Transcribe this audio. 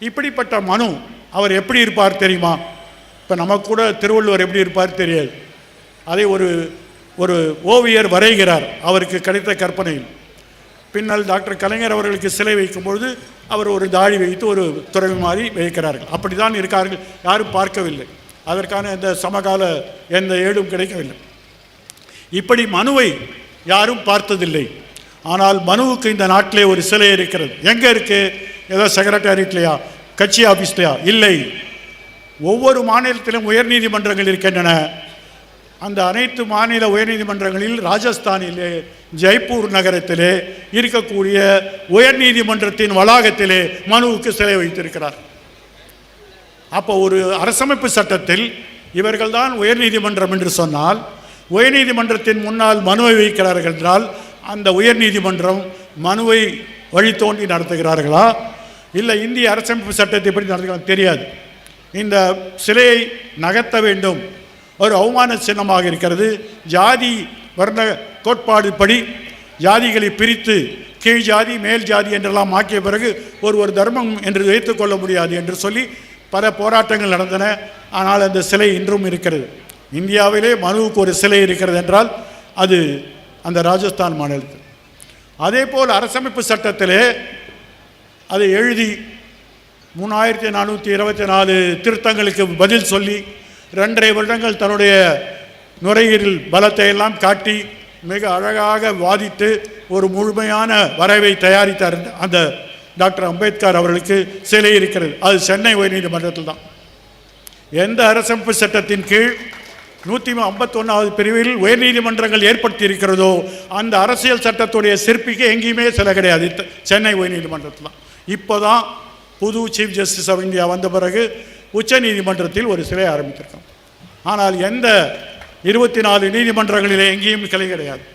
இப்படிப்பட்ட மனு அவர் எப்படி இருப்பார் தெரியுமா? இப்போ நமக்கு கூட திருவள்ளுவர் எப்படி இருப்பார் தெரியாது. அதை ஒரு ஒரு ஓவியர் வரைகிறார் அவருக்கு கிடைத்த கற்பனையில். பின்னால் டாக்டர் கலைஞர் அவர்களுக்கு சிலை வைக்கும்பொழுது அவர் ஒரு தாடி வைத்து ஒரு துறவி மாதிரி வைக்கிறார்கள். அப்படிதான் இருக்கார்கள் யாரும் பார்க்கவில்லை. அதற்கான எந்த சமகால எந்த ஏடும் கிடைக்கவில்லை. இப்படி மனுவை யாரும் பார்த்ததில்லை. ஆனால் மனுவுக்கு இந்த நாட்டிலே ஒரு சிலை இருக்கிறது. எங்கே இருக்குது ஏதோ செக்ரட்டேரியட்லையா கட்சி ஆஃபீஸ்லையா இல்லை. ஒவ்வொரு மாநிலத்திலும் உயர்நீதிமன்றங்கள் இருக்கின்றன. அந்த அனைத்து மாநில உயர்நீதிமன்றங்களில் ராஜஸ்தானிலே ஜெய்ப்பூர் நகரத்திலே இருக்கக்கூடிய உயர்நீதிமன்றத்தின் வளாகத்திலே மனுவுக்கு சிலை வைத்திருக்கிறார். அப்போ ஒரு அரசமைப்பு சட்டத்தில் இவர்கள்தான் உயர்நீதிமன்றம் என்று சொன்னால் உயர்நீதிமன்றத்தின் முன்னால் மனுவை வைக்கிறார்கள் என்றால் அந்த உயர்நீதிமன்றம் மனுவை வழி தோண்டி நடத்துகிறார்களா? இல்லை இந்திய அரசமைப்பு சட்டத்தை எப்படி நடந்துக்கலாம் தெரியாது. இந்த சிலையை நகர்த்த வேண்டும். ஒரு அவமான சின்னமாக இருக்கிறது. ஜாதி வர்ண கோட்பாடு படி ஜாதிகளை பிரித்து கீழ் ஜாதி மேல் ஜாதி என்றெல்லாம் ஆக்கிய பிறகு ஒரு ஒரு தர்மம் என்று வைத்துக்கொள்ள முடியாது என்று சொல்லி பல போராட்டங்கள் நடந்தன. ஆனால் அந்த சிலை இன்றும் இருக்கிறது. இந்தியாவிலே மனுவுக்கு ஒரு சிலை இருக்கிறது என்றால் அது அந்த ராஜஸ்தான் மாநிலத்தில். அதே போல் அரசமைப்பு சட்டத்திலே அதை எழுதி மூணாயிரத்தி நானூற்றி இருபத்தி நாலு திருத்தங்களுக்கு பதில் சொல்லி ரெண்டரை வருடங்கள் தன்னுடைய நுரையீரல் பலத்தை எல்லாம் காட்டி மிக அழகாக வாதித்து ஒரு முழுமையான வரைவை தயாரித்தார் அந்த டாக்டர் அம்பேத்கர் அவர்களுக்கு சிலை இருக்கிறது. அது சென்னை உயர்நீதிமன்றத்தில் தான். எந்த அரசமைப்பு சட்டத்தின் கீழ் நூற்றி ஐம்பத்தொன்னாவது பிரிவில் உயர்நீதிமன்றங்கள் ஏற்படுத்தி இருக்கிறதோ அந்த அரசியல் சட்டத்துடைய சிற்பிக்கு எங்கேயுமே சில கிடையாது. சென்னை உயர்நீதிமன்றத்தில் தான். இப்போ தான் புது சீஃப் ஜஸ்டிஸ் ஆஃப் இந்தியா வந்த பிறகு உச்ச நீதிமன்றத்தில் ஒரு சிலை ஆரம்பித்திருக்கோம். ஆனால் எந்த இருபத்தி நாலு நீதிமன்றங்களிலே எங்கேயும் கிளை கிடையாது.